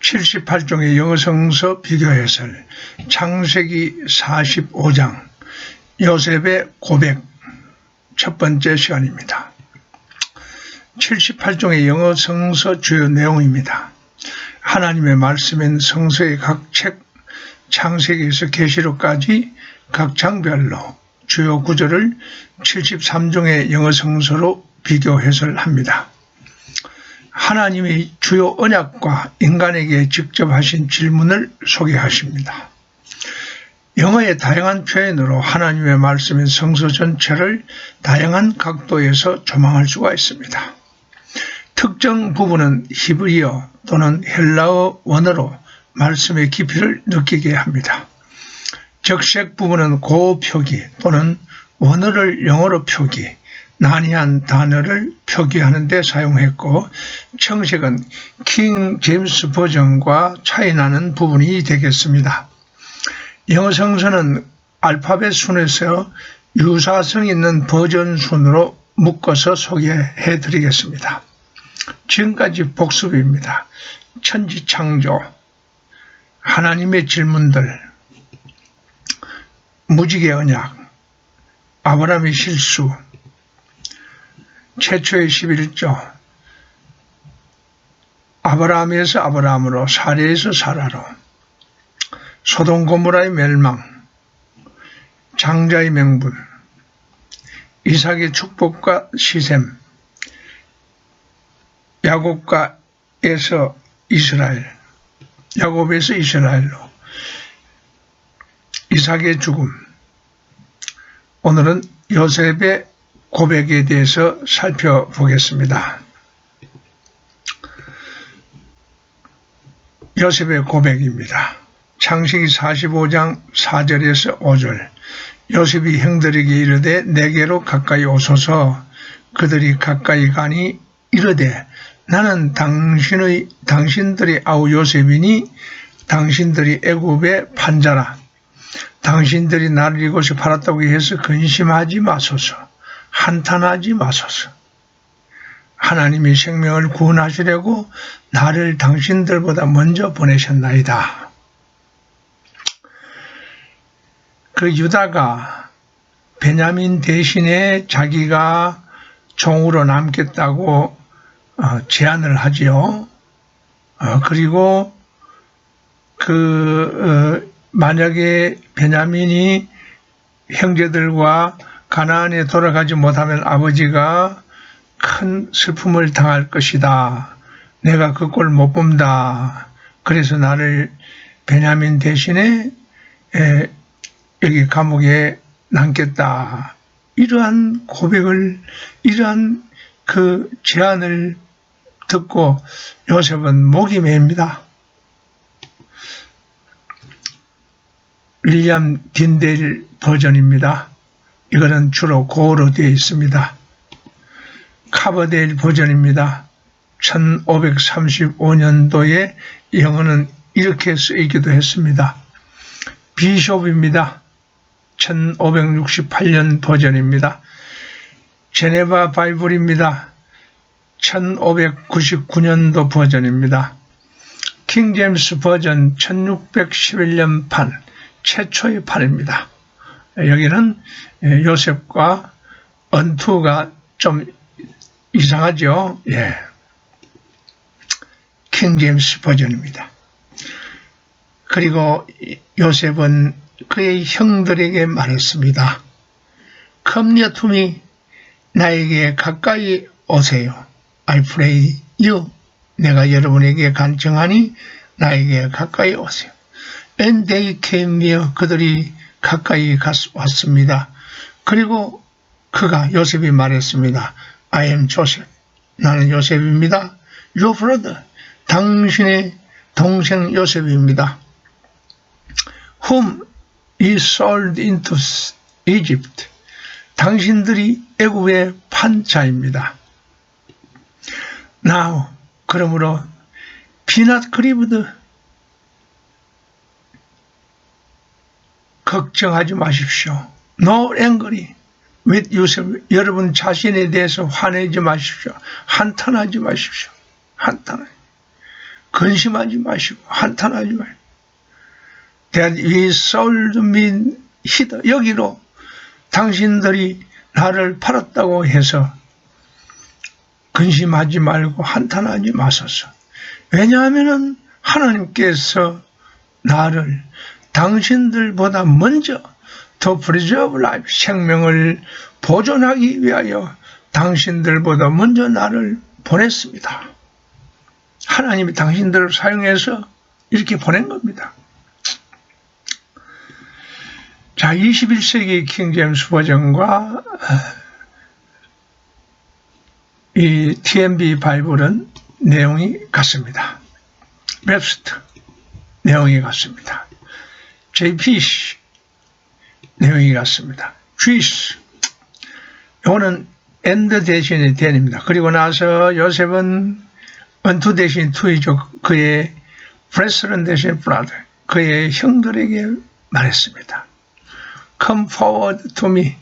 78종의 영어 성서 비교 해설 창세기 45장 요셉의 고백 첫 번째 시간입니다. 78종의 영어 성서 주요 내용입니다. 하나님의 말씀인 성서의 각 책, 창세기에서 계시록까지 각 장별로 주요 구절을 73종의 영어 성서로 비교 해설합니다. 하나님의 주요 언약과 인간에게 직접 하신 질문을 소개하십니다. 영어의 다양한 표현으로 하나님의 말씀인 성서 전체를 다양한 각도에서 조망할 수가 있습니다. 특정 부분은 히브리어 또는 헬라어 원어로 말씀의 깊이를 느끼게 합니다. 적색 부분은 고표기 또는 원어를 영어로 표기, 난이한 단어를 표기하는 데 사용했고 청색은 킹 제임스 버전과 차이나는 부분이 되겠습니다. 영어 성서는 알파벳 순에서 유사성 있는 버전 순으로 묶어서 소개해 드리겠습니다. 지금까지 복습입니다. 천지창조, 하나님의 질문들, 무지개 언약, 아브라함의 실수, 최초의 11조, 아브라함에서 아브라함으로, 사례에서 사라로, 소동 고모라의 멸망, 장자의 명분, 이삭의 축복과 시샘, 야곱과 에서 이스라엘, 야곱에서 이스라엘로, 이삭의 죽음, 오늘은 요셉의 고백에 대해서 살펴보겠습니다. 요셉의 고백입니다. 창세기 45장 4절에서 5절 요셉이 형들에게 이르되 내게로 가까이 오소서 그들이 가까이 가니 이르되 나는 당신의 당신들의 아우 요셉이니 당신들이 애굽의 판자라 당신들이 나를 이곳에 팔았다고 해서 근심하지 마소서 한탄하지 마소서 하나님이 생명을 구원하시려고 나를 당신들보다 먼저 보내셨나이다. 그 유다가 베냐민 대신에 자기가 종으로 남겠다고 어, 제안을 하지요. 어, 그리고 그 어, 만약에 베냐민이 형제들과 가나안에 돌아가지 못하면 아버지가 큰 슬픔을 당할 것이다. 내가 그 꼴 못 본다. 그래서 나를 베냐민 대신에 여기 감옥에 남겠다. 이러한 고백을, 이러한 그 제안을 듣고 요셉은 목이 맵니다. 윌리엄 딘데일 버전입니다. 이거는 주로 고어로 되어 있습니다. 카버데일 버전입니다. 1535년도에 영어는 이렇게 쓰이기도 했습니다. 비숍입니다. 1568년 버전입니다. 제네바 바이블입니다. 1599년도 버전입니다. 킹제임스 버전 1611년 판, 최초의 판입니다. 여기는 요셉과 언투가 좀 이상하죠? 예. 킹제임스 버전입니다. 그리고 요셉은 그의 형들에게 말했습니다. Me. 나에게 가까이 오세요. I pray you. 내가 여러분에게 간청하니 나에게 가까이 오세요. And they came near. 그들이 가까이 왔습니다. 그리고 그가 요셉이 말했습니다. I am Joseph. 나는 요셉입니다. Your brother. 당신의 동생 요셉입니다. Whom he sold into Egypt. 당신들이 애굽의 판자입니다. Now, 그러므로 be not grieved. 걱정하지 마십시오. No angry with yourself. 여러분 자신에 대해서 화내지 마십시오. 한탄하지 마십시오. 한탄. 근심하지 마시고 한탄하지 마시고 That we sold me 히더 여기로 당신들이 나를 팔았다고 해서 근심하지 말고 한탄하지 마소서. 왜냐하면 하나님께서 나를 당신들보다 먼저 더 preserve life 생명을 보존하기 위하여 당신들보다 먼저 나를 보냈습니다. 하나님이 당신들을 사용해서 이렇게 보낸 겁니다. 자, 21세기 킹제임스 버전과 이 TMB 바이블은 내용이 같습니다. 웹스트 내용이 같습니다. JPC 내용이 같습니다. 주이스 이거는 엔드 대신에 den입니다. 그리고 나서 요셉은 은투 대신 투이죠. 그의 프레스런 대신 브라더 그의 형들에게 말했습니다. Come forward to me.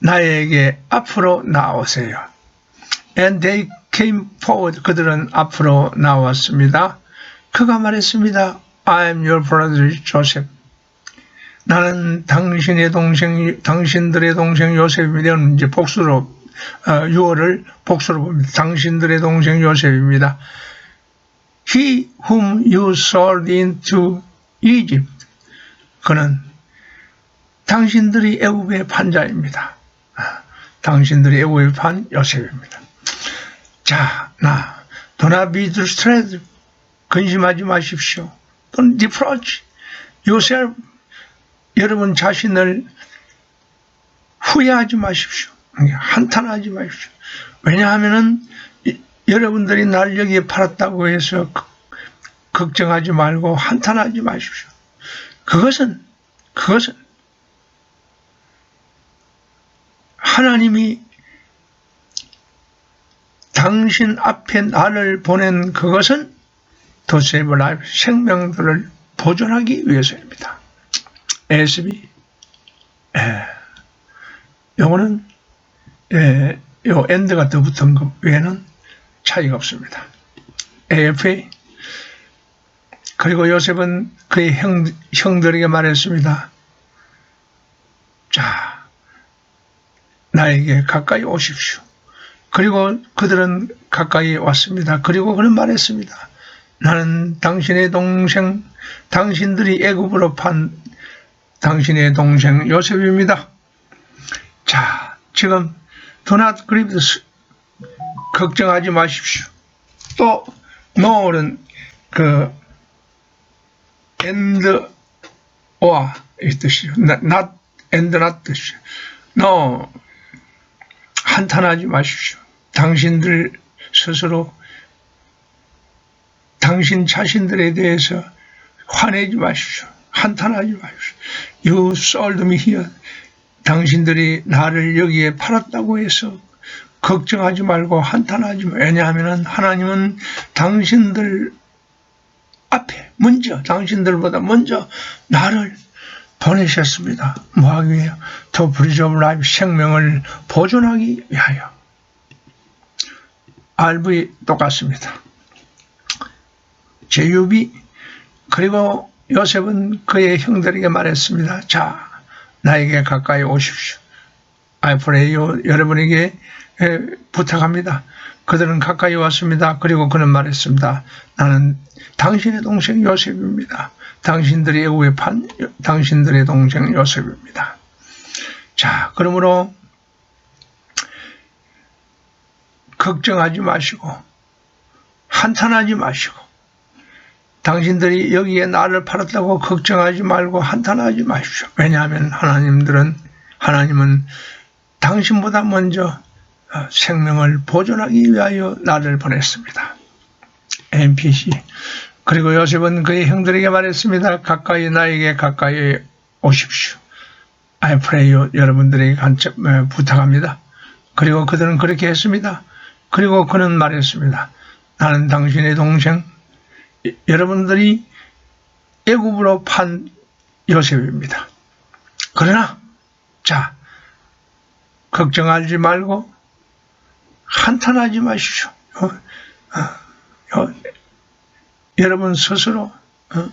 나에게 앞으로 나오세요. And they came forward. 그들은 앞으로 나왔습니다. 그가 말했습니다. I am your brother Joseph. 나는 당신의 동생, 당신들의 동생 요셉입니다. 이제 복수로, 어, 유어를 복수로 봅니다. 당신들의 동생 요셉입니다. He whom you sold into Egypt. 그는 당신들이 애굽의 판자입니다. 아, 당신들이 애굽의 판 요셉입니다. 자, 나, not be distressed. 근심하지 마십시오. Don't reproach yourself. 여러분 자신을 후회하지 마십시오. 한탄하지 마십시오. 왜냐하면은 여러분들이 날 여기에 팔았다고 해서 걱정하지 말고 한탄하지 마십시오. 그것은 그것은 하나님이 당신 앞에 나를 보낸 그것은 라이프 생명들을 보존하기 위해서입니다. SB 에, 요거는 에, 요 엔드가 더 붙은 것 외에는 차이가 없습니다. AFA 그리고 요셉은 그의 형, 형들에게 말했습니다. 자, 나에게 가까이 오십시오. 그리고 그들은 가까이 왔습니다. 그리고 그는 말했습니다. 나는 당신의 동생, 당신들이 애굽으로 판 당신의 동생 요셉입니다. 자, 지금 not grieve, 걱정하지 마십시오. 또 no는 그 and or 이 뜻이요. not and not 뜻이요. no 한탄하지 마십시오. 당신들 스스로 당신 자신들에 대해서 화내지 마십시오. 한탄하지 마십시오. You sold me here. 당신들이 나를 여기에 팔았다고 해서 걱정하지 말고 한탄하지 마. 왜냐하면 하나님은 당신들 앞에 먼저 당신들보다 먼저 나를 보내셨습니다. 뭐하기 위해요? 더 브리즈 오브 라이프 생명을 보존하기 위하여. RV 똑같습니다. 제유비 그리고 요셉은 그의 형들에게 말했습니다. 자, 나에게 가까이 오십시오. You, 여러분에게 부탁합니다. 그들은 가까이 왔습니다. 그리고 그는 말했습니다. 나는 당신의 동생 요셉입니다. 당신들의 애굽의 판, 당신들의 동생 요셉입니다. 자, 그러므로 걱정하지 마시고 한탄하지 마시고 당신들이 여기에 나를 팔았다고 걱정하지 말고 한탄하지 마십시오. 왜냐하면 하나님들은 하나님은 당신보다 먼저 어, 생명을 보존하기 위하여 나를 보냈습니다. NPC 그리고 요셉은 그의 형들에게 말했습니다. 가까이 나에게 가까이 오십시오. I pray you 여러분들에게 간접, 어, 부탁합니다. 그리고 그들은 그렇게 했습니다. 그리고 그는 말했습니다. 나는 당신의 동생 여러분들이 애굽으로 판 요셉입니다. 그러나 자 걱정하지 말고 한탄하지 마십시오. 어, 어, 어, 여러분 스스로 어?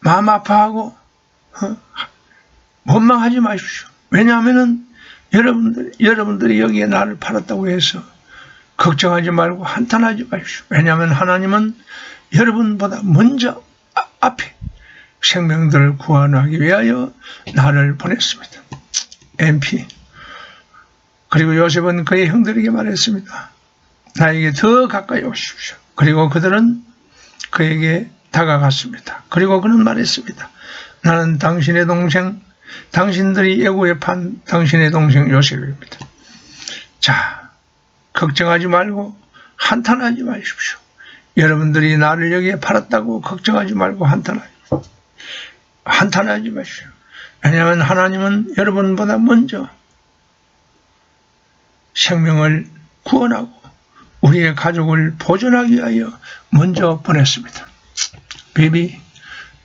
마음 아파하고 어? 원망하지 마십시오. 왜냐하면은 여러분들 여러분들이 여기에 나를 팔았다고 해서 걱정하지 말고 한탄하지 마십시오. 왜냐하면 하나님은 여러분보다 먼저 아- 앞에 생명들을 구원하기 위하여 나를 보냈습니다. MP. 그리고 요셉은 그의 형들에게 말했습니다. 나에게 더 가까이 오십시오. 그리고 그들은 그에게 다가갔습니다. 그리고 그는 말했습니다. 나는 당신의 동생, 당신들이 예고에 판 당신의 동생 요셉입니다. 자, 걱정하지 말고 한탄하지 마십시오. 여러분들이 나를 여기에 팔았다고 걱정하지 말고 한탄하지, 한탄하지 마십시오. 왜냐하면 하나님은 여러분보다 먼저 생명을 구원하고 우리의 가족을 보존하기 위하여 먼저 보냈습니다. 비비.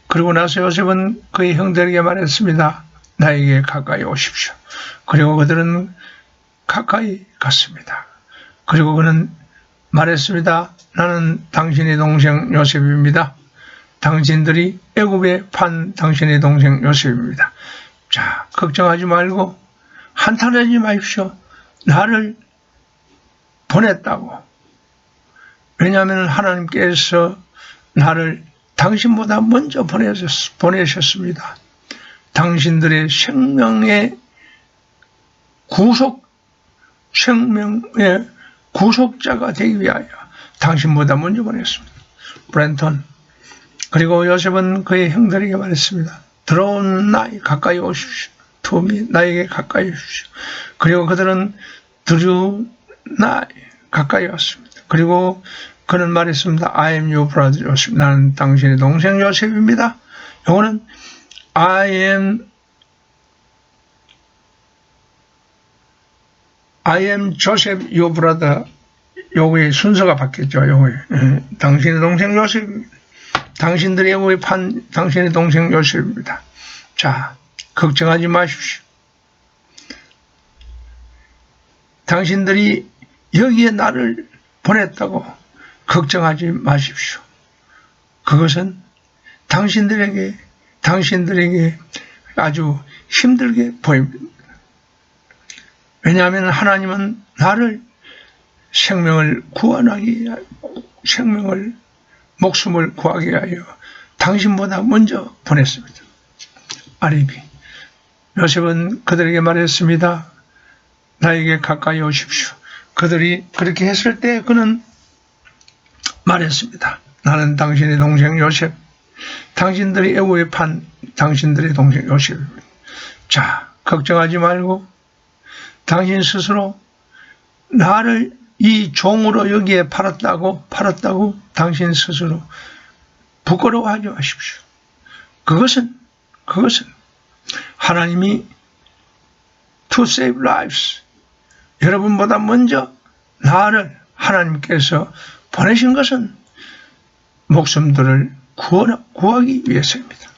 그리고 나서 요셉은 그의 형들에게 말했습니다. 나에게 가까이 오십시오. 그리고 그들은 가까이 갔습니다. 그리고 그는 말했습니다. 나는 당신의 동생 요셉입니다. 당신들이 애굽에 판 당신의 동생 요셉입니다. 자, 걱정하지 말고 한탄하지 마십시오. 나를 보냈다고. 왜냐하면 하나님께서 나를 당신보다 먼저 보내셨, 보내셨습니다. 당신들의 생명의 구속, 생명의 구속자가 되기 위하여 당신보다 먼저 보냈습니다. 브랜턴. 그리고 요셉은 그의 형들에게 말했습니다. 들어온 나이 가까이 오십시오. 투미 나에게 가까이 오십시오. 그리고 그들은 들유 나이 가까이 왔습니다. 그리고 그는 말했습니다. I am your brother Joseph. 나는 당신의 동생 요셉입니다. 요거는 I am I am Joseph your brother. 요거의 순서가 바뀌었죠. 요거에 예, 당신의 동생 요셉입니다. 당신들의 요거에 판 당신의 동생 요셉입니다. 자, 걱정하지 마십시오. 당신들이 여기에 나를 보냈다고 걱정하지 마십시오. 그것은 당신들에게, 당신들에게 아주 힘들게 보입니다. 왜냐하면 하나님은 나를 생명을 구원하기, 생명을, 목숨을 구하기 위하여 당신보다 먼저 보냈습니다. 아리비. 요셉은 그들에게 말했습니다. 나에게 가까이 오십시오. 그들이 그렇게 했을 때 그는 말했습니다. 나는 당신의 동생 요셉, 당신들이 애고에 판 당신들의 동생 요셉입니다. 자, 걱정하지 말고 당신 스스로 나를 이 종으로 여기에 팔았다고 팔았다고 당신 스스로 부끄러워하지 마십시오. 그것은 그것은 하나님이 to save lives 여러분보다 먼저 나를 하나님께서 보내신 것은 목숨들을 구하기 위해서입니다.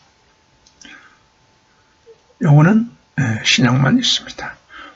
요거는 에, 신앙만 있습니다.